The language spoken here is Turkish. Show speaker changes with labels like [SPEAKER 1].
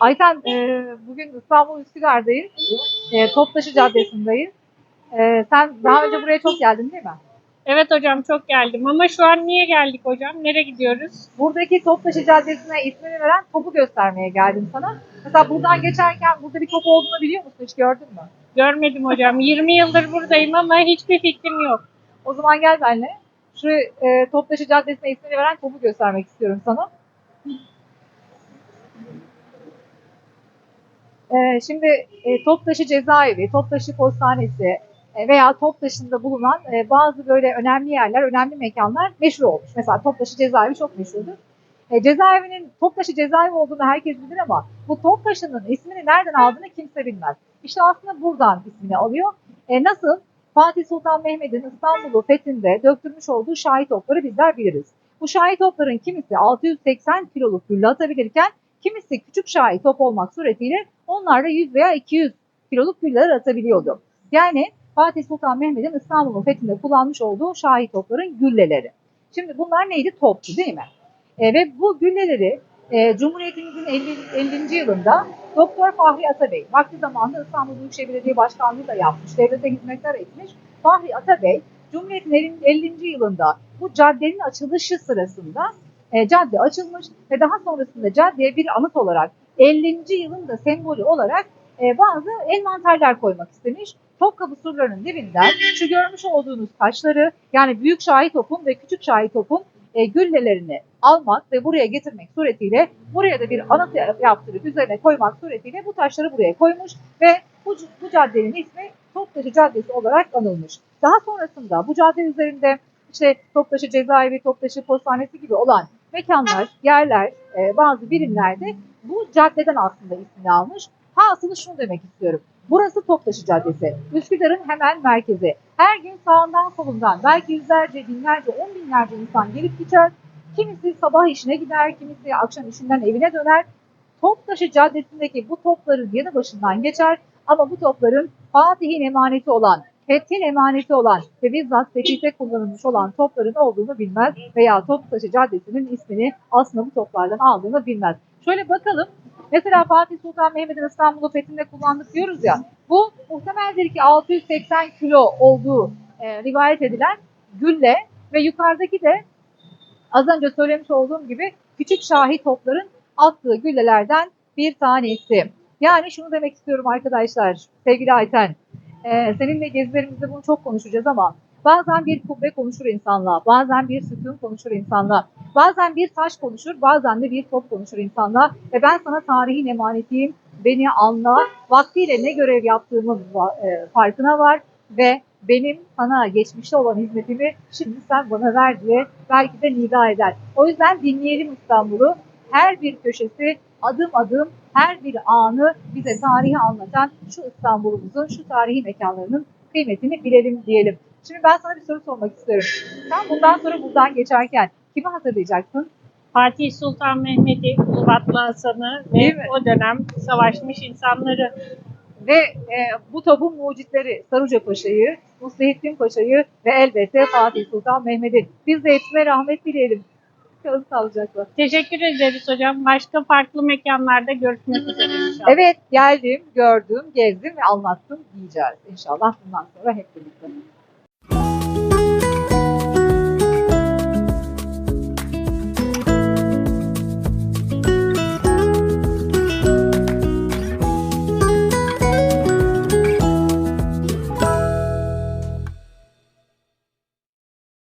[SPEAKER 1] Ayten e, bugün İstanbul Üsküdar'dayız. E, Toptaşı Caddesi'ndeyiz. E, sen daha önce buraya çok geldin değil mi?
[SPEAKER 2] Evet hocam çok geldim ama şu an niye geldik hocam? Nereye gidiyoruz?
[SPEAKER 1] Buradaki Toptaşı Caddesi'ne ismini veren topu göstermeye geldim sana. Mesela buradan geçerken burada bir top olduğunu biliyor musun? Hiç gördün mü?
[SPEAKER 2] Görmedim hocam. 20 yıldır buradayım ama hiçbir fikrim yok.
[SPEAKER 1] O zaman gel benimle. Şu e, Toptaşı Caddesi'ne ismini veren topu göstermek istiyorum sana. E, şimdi e, Toptaşı Cezaevi, Toptaşı Postanesi e, veya Toptaşı'nda bulunan e, bazı böyle önemli yerler, önemli mekanlar meşhur olmuş. Mesela Toptaşı Cezaevi çok meşhurdur. E, cezaevinin Toptaşı Cezaevi olduğunu herkes bilir ama bu Toptaşı'nın ismini nereden aldığını kimse bilmez. İşte aslında buradan ismini alıyor. Nasıl? Fatih Sultan Mehmet'in İstanbul'u fethinde döktürmüş olduğu şahit topları bizler biliriz. Bu şahit topların kimisi 680 kiloluk gülle atabilirken kimisi küçük şahit top olmak suretiyle onlar da 100 veya 200 kiloluk güller atabiliyordu. Yani Fatih Sultan Mehmet'in İstanbul'un fethinde kullanmış olduğu şahit topların gülleleri. Şimdi bunlar neydi? Toptu değil mi? E, ve bu gülleleri e, Cumhuriyetimizin 50. 50. yılında Doktor Fahri Atabey, vakti zamanında İstanbul Büyükşehir Belediye Başkanlığı da yapmış, devlete hizmetler etmiş. Fahri Atabey, Cumhuriyet'in 50. yılında bu caddenin açılışı sırasında e, cadde açılmış ve daha sonrasında caddeye bir anıt olarak 50. yılın da sembolü olarak e, bazı envanterler koymak istemiş. Topkapı surlarının dibinden şu görmüş olduğunuz taşları yani büyük şahit topun ve küçük şahit topun e, güllelerini almak ve buraya getirmek suretiyle buraya da bir anıt yaptırıp üzerine koymak suretiyle bu taşları buraya koymuş ve bu, bu caddenin ismi Toptaşı Caddesi olarak anılmış. Daha sonrasında bu cadde üzerinde işte Toptaşı Cezaevi, Toptaşı Postanesi gibi olan mekanlar, yerler, e, bazı birimlerde bu caddeden aslında ismini almış. Hasılı şunu demek istiyorum. Burası Toptaşı Caddesi. Üsküdar'ın hemen merkezi. Her gün sağından solundan belki yüzlerce, binlerce, on binlerce insan gelip geçer. Kimisi sabah işine gider, kimisi akşam işinden evine döner. Toptaşı Caddesi'ndeki bu topların yanı başından geçer. Ama bu topların Fatih'in emaneti olan, Fethin emaneti olan ve bizzat fetihte kullanılmış olan topların olduğunu bilmez veya Toptaşı Caddesi'nin ismini aslında bu toplardan aldığını bilmez. Şöyle bakalım. Mesela Fatih Sultan Mehmet'in İstanbul'u fethinde kullandık diyoruz ya. Bu muhtemeldir ki 680 kilo olduğu e, rivayet edilen gülle ve yukarıdaki de az önce söylemiş olduğum gibi küçük şahi topların attığı güllelerden bir tanesi. Yani şunu demek istiyorum arkadaşlar, sevgili Ayten. E, seninle gezilerimizde bunu çok konuşacağız ama bazen bir kubbe konuşur insanla, bazen bir sütun konuşur insanla, bazen bir taş konuşur, bazen de bir top konuşur insanla. Ve ben sana tarihin emanetiyim, beni anla, vaktiyle ne görev yaptığımın va- e, farkına var ve benim sana geçmişte olan hizmetimi şimdi sen bana ver diye belki de nida eder. O yüzden dinleyelim İstanbul'u. Her bir köşesi adım adım her bir anı bize tarihi anlatan şu İstanbul'umuzun, şu tarihi mekanlarının kıymetini bilelim diyelim. Şimdi ben sana bir soru sormak istiyorum. Sen bundan sonra buradan geçerken kimi hatırlayacaksın?
[SPEAKER 2] Fatih Sultan Mehmet'i, Ulubatlı Hasan'ı ve o dönem savaşmış insanları.
[SPEAKER 1] Ve e, bu topun mucitleri Saruca Paşa'yı, Muslihettin Paşa'yı ve elbette Fatih Sultan Mehmet'i. Biz de hepsine rahmet dileyelim. Kalın sağlıcakla.
[SPEAKER 2] Teşekkür ederiz hocam. Başka farklı mekanlarda görüşmek üzere inşallah.
[SPEAKER 1] Evet geldim, gördüm, gezdim ve anlattım diyeceğiz. İnşallah bundan sonra hep birlikte.